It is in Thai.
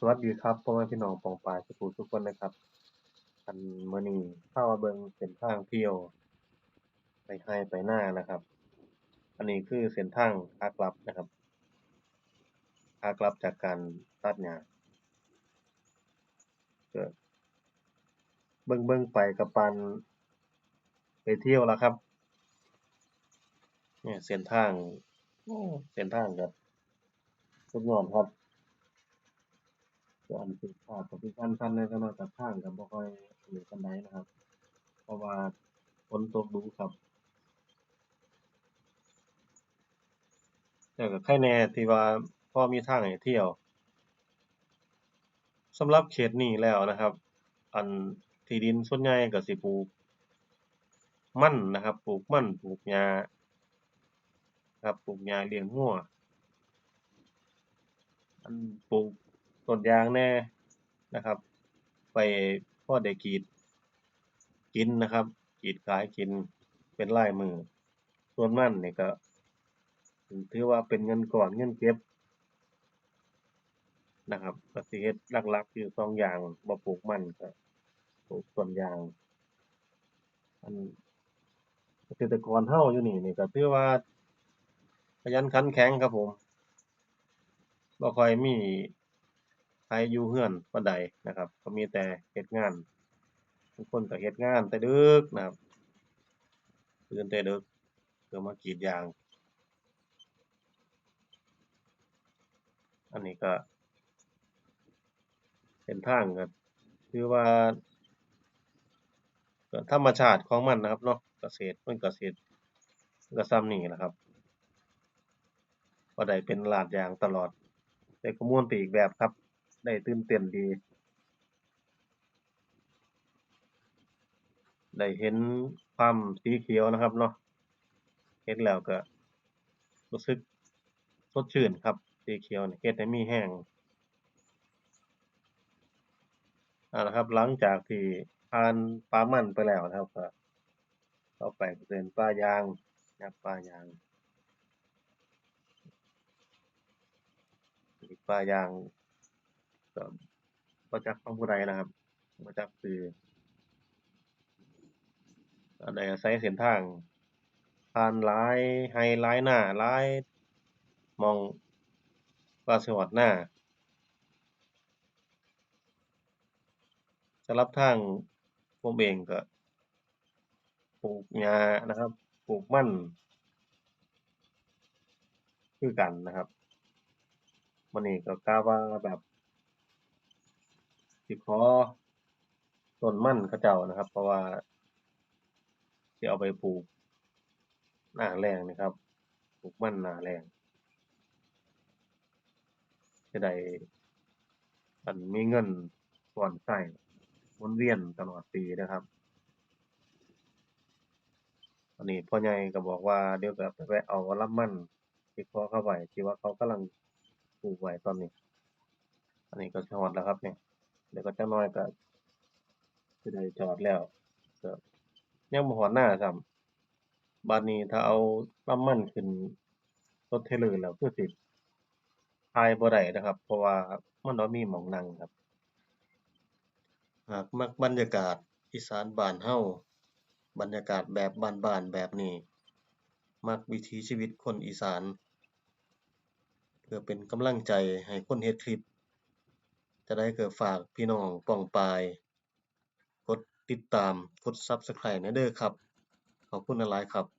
สวัสดีครับพ่อแม่พี่น้องปองปายสุขุทุกคนนะครับ อันมื้อนี้พามาเบิงเส้นทางเที่ยว ไปไร่ไปหน้านะครับ อันนี้คือเส้นทางขากลับนะครับขากลับจากการตัดหญ้าเบิ่งเบิ่งไปก็ปานไปเที่ยวแล้วครับ เนี่ยเส้นทางเส้นทางก็สุดยอดครับ ก็อันสิภาพก็สิสั่นๆแหน่จักหน่อยก็ทางก็บ่ค่อยดีปานใดนะครับ เพราะว่าฝนตกดูครับแต่ก็ใครแน่ที่ว่าพ่อมีทางให้เที่ยวสำหรับเขตนี้แล้วนะครับ อันที่ดินส่วนใหญ่ก็สิปลูกมั่นนะครับ ปลูกมั่นปลูกหญ้าครับปลูกหญ้าเลี้ยงงัวอันปลูก ต้นยางแน่นะครับ ไปพ่อได้กีดกินนะครับกีดขายกินเป็นรายมือ ส่วนมันนี่ก็ถือว่าเป็นเงินก้อนเงินเก็บนะครับก็สิเฮ็ดหลักๆอยู่สองอย่างบ่ปลูกมันก็ปลูกต้นยางอันเกษตรกรเราอยู่นี่นี่ก็ถือว่าขยันขันแข็งครับผมบ่ค่อยมี ไผอยู่เรือนปานใดนะครับก็มีแต่เฮ็ดงานบางคนก็เฮ็ดงานแต่ดึกนะครับตื่นแต่ดึกเพื่อมากรีดยาง อันนี้ก็เส้นทางก็ถือว่าธรรมชาติของมันนะครับเนาะเกษตรมันก็สิก็ส่ำนี้ล่ะครับบ่ได้เป็นลาดยางตลอด แต่ก็ม่วนไปอีกแบบครับ ได้ตื่นเต้นดี ได้เห็นความสีเขียวนะครับเนาะเห็นแล้วก็รู้สึกสดชื่นครับสีเขียวนี่เฮ็ดให้มีแรงเอาละครับหลังจากที่ผ่านป่ามันไปแล้วนะครับก็ต่อไปเป็นป่ายางนับป่ายางป่ายาง ก็บ่จักของผู้ใดนะครับบ่จักชื่อก็ได้อายเส้นทางผ่านลายไร่หลายนาลายมองกว่าสิฮอดนาสำหรับทางผมเองก็ปลูกหญ้านะครับ ปลูกมั่นคือกันนะครับมื้อนี้ก็กะว่าแบบ สิขอต้นมั่นเขาเจ้านะครับ เพราะว่าสิเอาไปปลูกหน้าแล้งนี่ครับปลูกมั่นหน้าแล้งสิได้อันมีเงินก้อนใช้หมุนเวียนตลอดปีนะครับอันนี้พ่อใหญ่ก็บอกว่าเดี๋ยวก็ไปเอาลำมันที่ขอเข้าไว้ที่ว่าเขากำลังปลูกไว้ตอนนี้ อันนี้ก็สิฮอดแล้วครับเนี่ย เดี๋ยวก็จักหน่อยก็สิได้จอดแล้วก็ยังบ่ฮอดนาซ้ำบัดนี้ถ้าเอาลำมันขึ้นรถเทเลอร์แล้วคือสิถ่ายบ่ได้นะครับ เพราะว่ามันบ่มีหมองนั่งครับ หากมักบรรยากาศอีสานบ้านเราบรรยากาศแบบบ้านๆแบบนี้ มักวิถีชีวิตคนอีสาน เพื่อเป็นกำลังใจให้คนเฮ็ดคลิป จะได้เกิดฝากพี่น้องป่องปลายกดติดตามกดซับสไคร b e นะเด้อครับ ขอบคุณหลายครับ